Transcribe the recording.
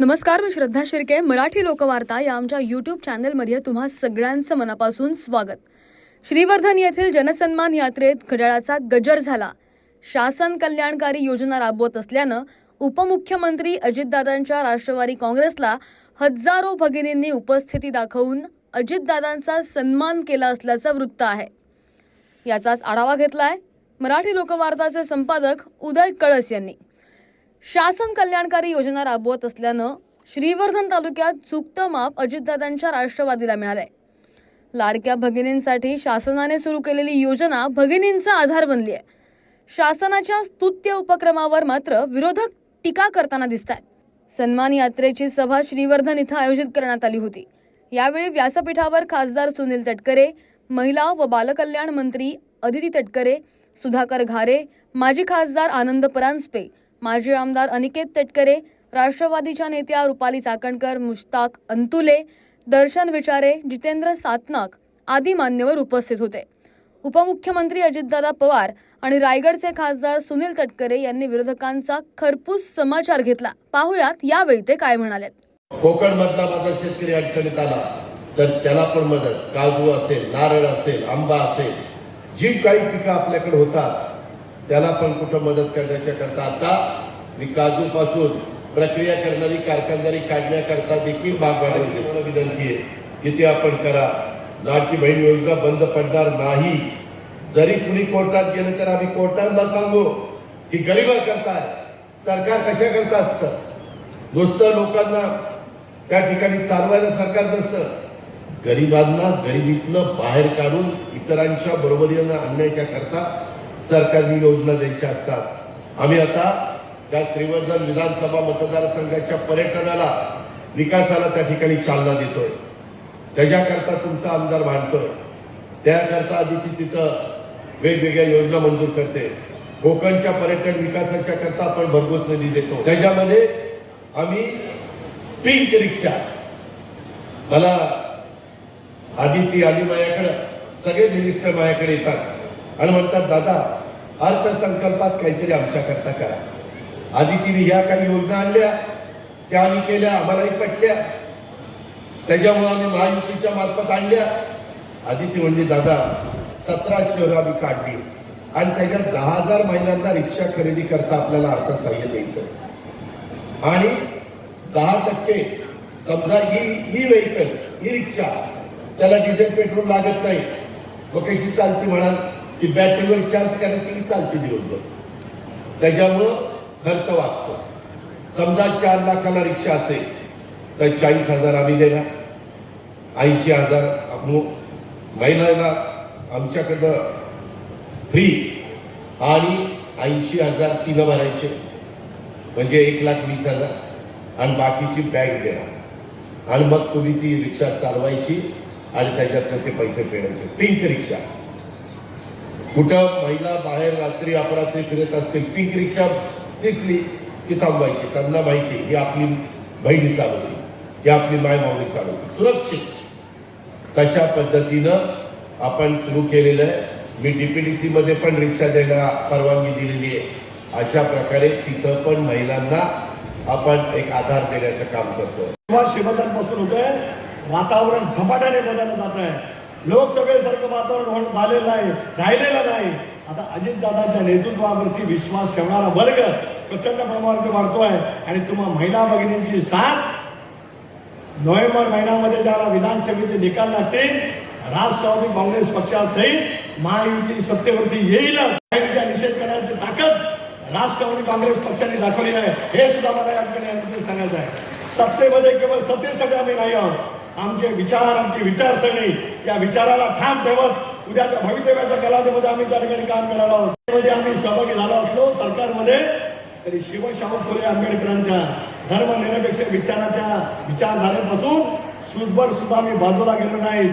नमस्कार मी श्रद्धा शिर्के मराठी लोकवार्ता या आमच्या यूट्यूब चॅनलमध्ये तुम्हा सगळ्यांचं मनापासून स्वागत. श्रीवर्धन येथील जनसन्मान यात्रेत घड्याळाचा गजर झाला. शासन कल्याणकारी योजना राबवत असल्यानं उपमुख्यमंत्री अजितदादांच्या राष्ट्रवादी काँग्रेसला हजारो भगिनींनी उपस्थिती दाखवून अजितदादांचा सन्मान केला असल्याचं वृत्त आहे. याचाच आढावा घेतलाय मराठी लोकवार्ताचे संपादक उदय कळस यांनी. शासन कल्याणकारी योजना राबवत असल्यानं श्रीवर्धन तालुक्यात चुकतं माप अजितदादांच्या राष्ट्रवादीला मिळालंय. लाडक्या भगिनींसाठी शासनाने सुरू केलेली योजना भगिनींचा आधार बनली आहे शासनाच्या स्तुत्य उपक्रमावर मात्र विरोधक टीका करताना दिसत आहेत सन्मान यात्रेची सभा श्रीवर्धन इथं आयोजित करण्यात आली होती. यावेळी व्यासपीठावर खासदार सुनील तटकरे महिला व बालकल्याण मंत्री अदिती तटकरे सुधाकर घारे माजी खासदार आनंद परांजपे माजी आमदार अनिकेत तटकरे राष्ट्रवादीच्या नेत्या रुपाली चाकणकर मुश्ताक अंतुले दर्शन विचारे जितेंद्र सातनाक आदी मान्यवर उपस्थित होते. उपमुख्यमंत्री अजितदादा पवार आणि रायगडचे खासदार सुनील तटकरे यांनी विरोधकांचा खरपूस समाचार घेतला. पाहुयात यावेळी ते काय म्हणालेत. कोकण मधला माझा शेतकरी अडचणीत आला तर त्याला पण मदत. काजू असेल नारळ असेल आंबा असेल जी काही पिकं आपल्याकडे होतात त्याला पण कुठं मदत करण्याच्या करता आता मी काजू पासून प्रक्रिया करणारी कारखानदारी काढण्याकरता देखील भाग मला विनंती आहे की ते आपण करा. लाडकी बहीण योजना बंद पडणार नाही. जरी कुणी कोर्टात गेलं तर आम्ही कोर्टाला सांगू की गरीबा करताय सरकार कशा करता असतं? नुसतं लोकांना त्या ठिकाणी चालवायला सरकार नसतं. गरिबांना गरिबीतनं बाहेर काढून इतरांच्या बरोबरीनं आणण्याच्या करता सरकारने योजना द्यायच्या असतात. आम्ही आता त्या श्रीवर्धन विधानसभा मतदारसंघाच्या पर्यटनाला विकासाला त्या ठिकाणी चालना देतोय. त्याच्याकरता तुमचा आमदार भांडतोय. त्याकरता आदिती तिथं वेगवेगळ्या योजना मंजूर करते. कोकणच्या पर्यटन विकासाच्या करता आपण भरघोस निधी देतो. त्याच्यामध्ये आम्ही पिंक रिक्षा मला आदिती आली माझ्याकडं सगळे मिनिस्टर माझ्याकडे येतात. आणि म्हणतात दादा अर्थसंकल्पात काहीतरी आमच्याकरता करा. आदितीने ह्या काही योजना आणल्या त्या आम्ही केल्या आम्हालाही पटल्या. त्याच्यामुळे आम्ही महायुतीच्या मार्फत आणल्या. आदिती म्हणजे दादा सतरा शहरं आम्ही काढली आणि त्याच्यात दहा हजार महिलांना रिक्षा खरेदी करता आपल्याला अर्थसहाय्य द्यायचं. आणि दहा टक्के समजा ही ही व्हेकल ही रिक्षा त्याला डिझेल पेट्रोल लागत नाही. मग कशी चालते म्हणाल? ती बॅटरीवर चार्ज करायची की चालते दिवसभर. त्याच्यामुळं खर्च वाचतो. समजा चार लाखाला रिक्षा असेल तर चाळीस हजार आम्ही देणार. ऐंशी हजार आपण महिलांना आमच्याकडं फ्री आणि ऐंशी हजार तिनं भरायचे. म्हणजे एक लाख वीस हजार. आणि बाकीची बँक देणार. आणि मग तुम्ही ती रिक्षा चालवायची आणि त्याच्यातनं ते पैसे फेडायचे. पिंक रिक्षा. कुठं महिला बाहेर रात्री अपरात्री फिरत असतील पिंक रिक्षा दिसली की थांबवायची. त्यांना माहिती ही आपली बहिणी चालवली ही आपली माय माऊली चालवली सुरक्षित. तशा पद्धतीनं आपण सुरू केलेलं आहे. मी डीपीडीसी मध्ये पण रिक्षा द्यायला परवानगी दिलेली आहे. अशा प्रकारे तिथं पण महिलांना आपण एक आधार देण्याचं काम करतो किंवा पासून होत आहे वातावरण झपाट्याने बदललं जात आहे लोकसभेसारखं वातावरण होणं झालेलं नाही राहिलेलं नाही. आता अजितदादांच्या नेतृत्वावरती विश्वास ठेवणारा वर्ग प्रचंड प्रमाणावरती वाढतोय. आणि तुम्हा महिला भगिनींची साथ नोव्हेंबर महिन्यामध्ये ज्याला विधानसभेचे निकाल लागतील राष्ट्रवादी काँग्रेस पक्षासहित महायुती सत्तेवरती येईल. त्या निषेध करण्याची ताकद राष्ट्रवादी काँग्रेस पक्षाने दाखवली आहे. हे सुद्धा मला या ठिकाणी सांगायचं आहे. सत्तेमध्ये केवळ सत्तेसाठी आम्ही नाही आहोत. आमचे विचार आमची विचारसरणी या विचाराला ठाम ठेवत उद्याच्या भवितव्याच्या कालावधीमध्ये आम्ही त्या ठिकाणी काम करायला आहोत त्यामध्ये आम्ही सहभागी झालो असलो सरकारमध्ये. तरी शिवशाहू फुले आंबेडकरांच्या धर्मनिरपेक्ष विचाराच्या विचारधारेपासून सुदभर सुद्धा आम्ही बाजूला गेलो नाही.